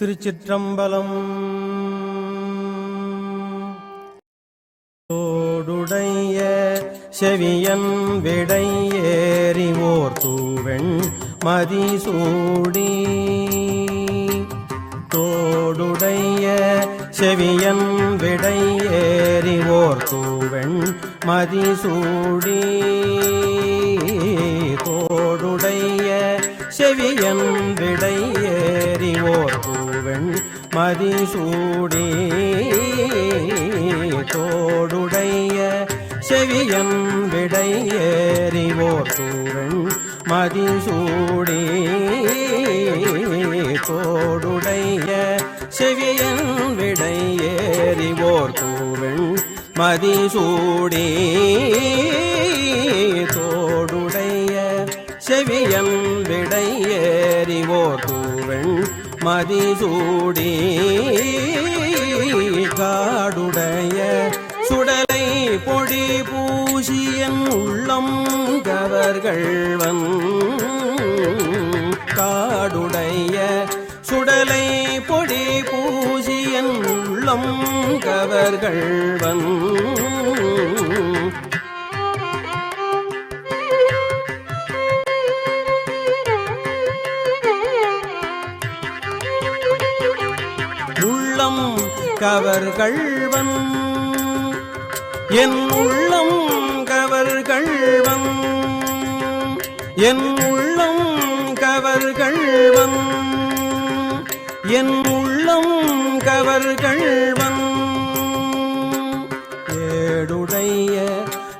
திருச்சிற்றம்பலம். தோடுடைய செவியன் விடை ஏறிவோர் தூவெண் மதிசூடி. தோடுடைய செவியன் விடை ஏறிவோர் தூவெண் மதிசூடி. தோடுடைய செவியன் மதிசூடே தோடுடைய செவியன் விடை ஏறிவோர் பூவெண் மதிசூடி தோடுடைய செவியன் விடை ஏறிவோர் பூவெண் மதிசூடி தோடுடைய செவியன் விடை ஏறிவோர் தூவெண் மதிசூடி காடுடைய சுடலை பொடி பூசியன் உள்ளம் கவர்கள் வந்து கவர்கள்வன் என் உள்ளம் கவர்கள்வன் என் உள்ளம் கவர்கள்வன் என் உள்ளம் கவர்கள்வன் ஏடுடைய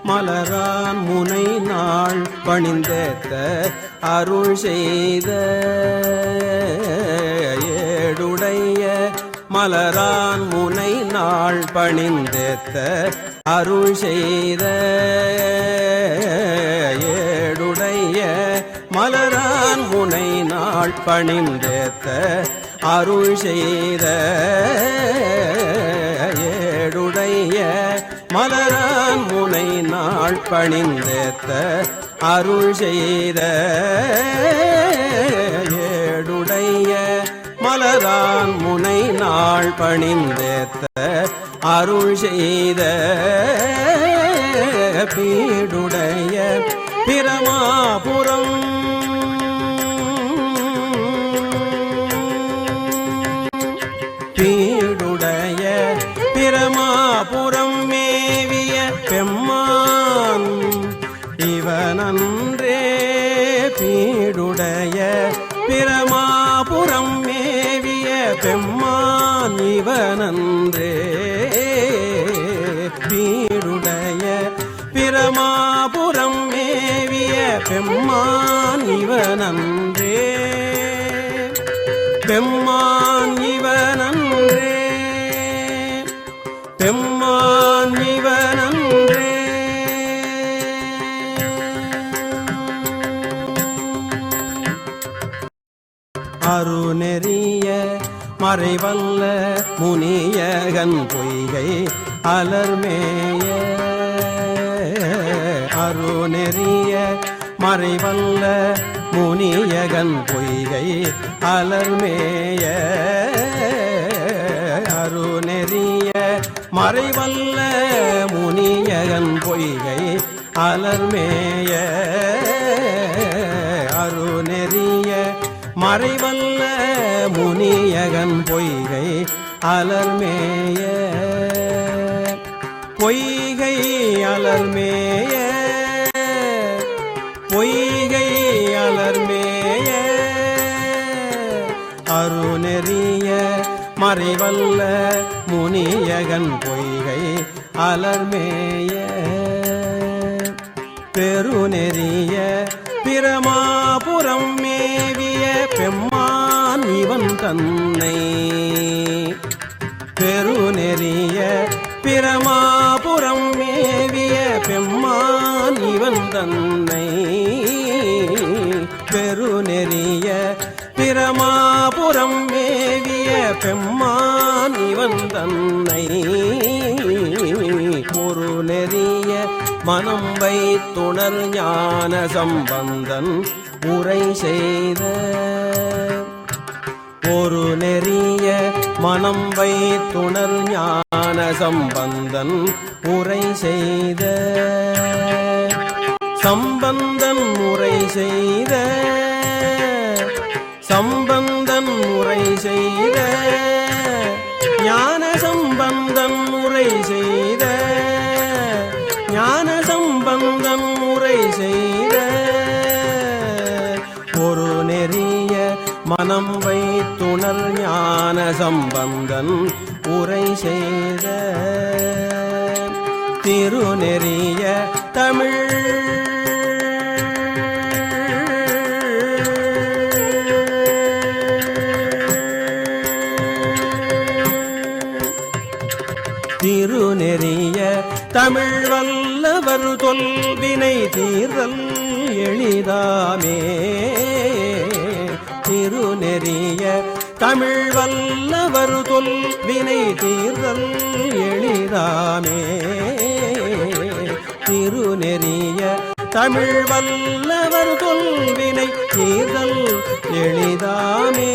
மலரான் முனை நாள் பணிந்தேத்த அருள் செய்த. ஏடுடைய மலரான் முனை நாள் பணிந்தேத்த அருள் செய்த ஏடுடைய மலரான் முனை நாள் பணிந்தேத்த அருள் செய்த ஏடுடைய மலரான் முனை நாள் பணிந்தேத்த அருள் செய்த ஏடுடைய மலரான் முனை நாள் பணிந்தேத்த அருள் செய்த பீடுடைய பிரமாபுரம். பீடுடைய பிரமாபுரம் மேவிய பெம்மான். இவனன்றே பீடுடைய பெம்மான் வீடுடைய பிரமாபுரம் மேவிய பெம்மான் இவனன்றே பெம்மான் மறைவல்ல முனியகன் பொய்கை அலர்மேய. அருநெறிய மறைவல்ல முனியகன் பொய்கை அலர்மேய. அருநெறிய மறைவல்ல முனியகன் பொய்கை அலர்மேய. அருநெறிய மறைவல்ல முனியகன் பொய்கை அலர்மேய. பொய்கை அலர்மேய. பொய்கை அலர்மேய. அருணெறிய மறைவல்ல முனியகன் பொய்கை அலர்மேய. பெருநெறிய பிரமாபுரம் மேவிய பெம்மான் தன்னை பெருநெறிய பிரமாபுரம் மேவிய பெம்மான் இவன் தன்னை பெருநெறிய பிரமாபுரம் மேவிய பெம்மான் இவன் தன்னை பொரு நெறிய மனம் வைத்துணர் ஞான சம்பந்தன் உரை செய்த மனம் வைத்துணர் ஞான சம்பந்தன் உரை செய்த. சம்பந்தன் உரை செய்த. சம்பந்தன் உரை செய்த. ஞான சம்பந்தன் உரை செய்த. ஞான சம்பந்தன் உரை செய்த. ஒரு நெறிய மனம் சம்பந்தன் உரை செய்த திருநெறிய தமிழ். திருநெறிய தமிழ் வல்லவர் தொல்வினை தீர்தல் எளிதாமே. திருநெறிய தமிழ் வல்லவர் தொல்வினை தீர்தல் எளிதாமே. திருநெறிய தமிழ் வல்லவர் தொல்வினை தீர்தல் எளிதாமே.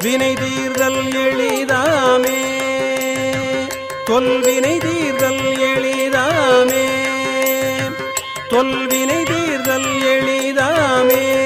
வினை தீர்தல் எளிதாமே. தொல்வினை தீர்தல் எளிதாமே. தொல்வினை தீர்தல் எளிதாமே.